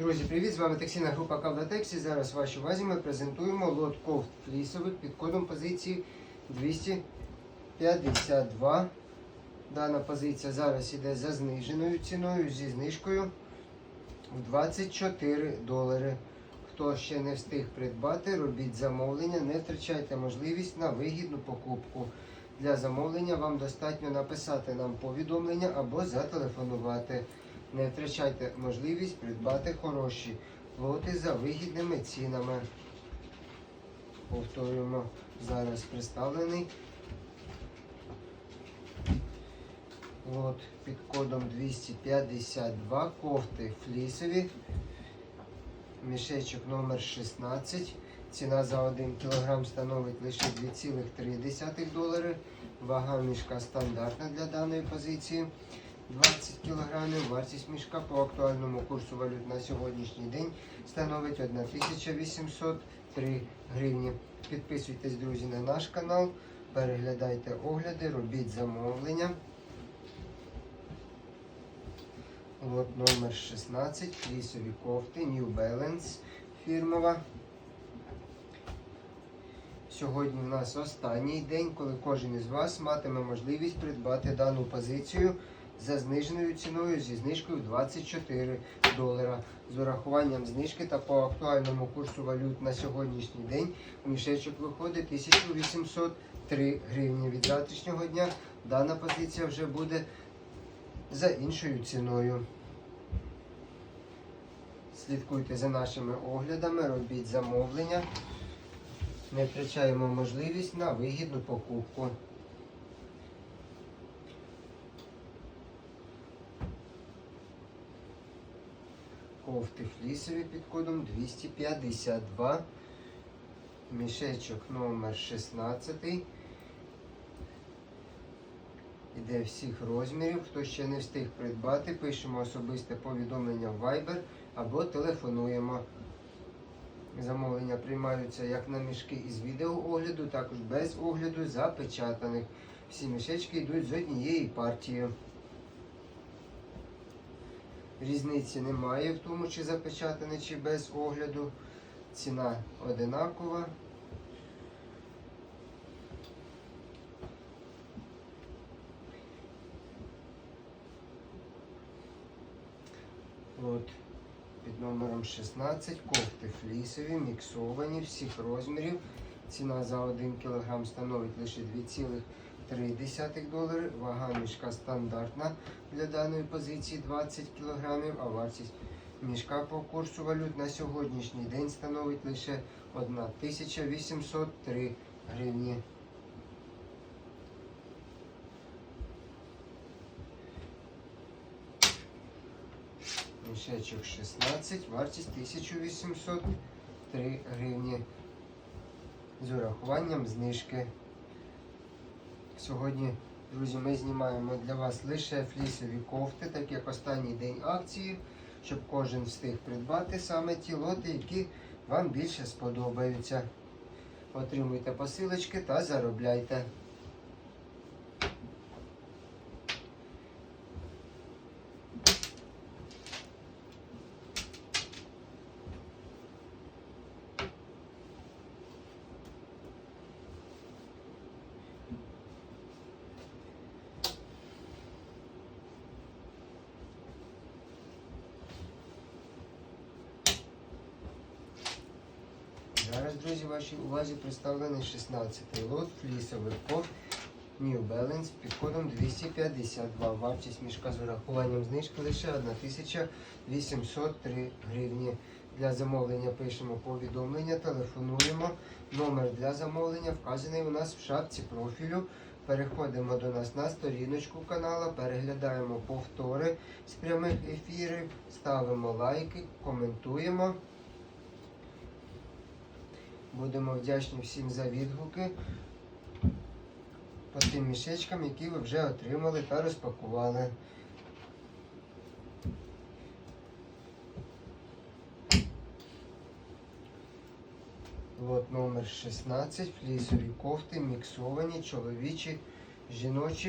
Друзі, привіт! З вами таксійна група Кавлатексі. Зараз в вашій увазі ми презентуємо лот кофт флісових під кодом позиції 252. Дана позиція зараз іде за зниженою ціною зі знижкою в 24 долари. Хто ще не встиг придбати, робіть замовлення, не втрачайте можливість на вигідну покупку. Для замовлення вам достатньо написати нам повідомлення або зателефонувати. Не втрачайте можливість придбати хороші лоти за вигідними цінами. Повторюємо, зараз представлений лот під кодом 252 кофти флісові. Мішечок номер 16. Ціна за 1 кг становить лише 2,3 долари. Вага мішка стандартна для даної позиції. 20 кг. Вартість мішка по актуальному курсу валют на сьогоднішній день становить 1803 гривні. Підписуйтесь, друзі, на наш канал, переглядайте огляди, робіть замовлення. Лот номер 16, флісові кофти, New Balance фірмова. Сьогодні в нас останній день, коли кожен із вас матиме можливість придбати дану позицію за зниженою ціною зі знижкою 24 долара. З урахуванням знижки та по актуальному курсу валют на сьогоднішній день мішечок виходить 1803 гривні. Від завтрашнього дня дана позиція вже буде за іншою ціною. Слідкуйте за нашими оглядами, робіть замовлення. Не втрачаємо можливість на вигідну покупку. Кофти флісові під кодом 252. Мішечок номер 16. Іде всіх розмірів. Хто ще не встиг придбати, пишемо особисте повідомлення в Viber або телефонуємо. Замовлення приймаються як на мішки із відеоогляду, також без огляду запечатаних. Всі мішечки йдуть з однієї партії. Різниці немає в тому, чи запечатаний, чи без огляду. Ціна одинакова. От під номером 16 кофти флісові, міксовані всіх розмірів. Ціна за 1 кг становить лише 2,3 долари. Вага мішка стандартна для даної позиції 20 кг, а вартість мішка по курсу валют на сьогоднішній день становить лише 1803 гривні. Мішечок 16, вартість 1803 гривні. З урахуванням знижки. Сьогодні, друзі, ми знімаємо для вас лише флісові кофти, так як останній день акції, щоб кожен встиг придбати саме ті лоти, які вам більше сподобаються. Отримуйте посилочки та заробляйте. Зараз, друзі, вашій увазі представлений 16-й лот флісових кофт New Balance під кодом 252. Вартість мішка з урахуванням знижки лише 1803 гривні. Для замовлення пишемо повідомлення, телефонуємо. Номер для замовлення вказаний у нас в шапці профілю. Переходимо до нас на сторіночку канала, переглядаємо повтори з прямих ефірів, ставимо лайки, коментуємо. Будемо вдячні всім за відгуки по тим мішечкам, які ви вже отримали та розпакували. Лот номер 16, флісові кофти, міксовані, чоловічі, жіночі.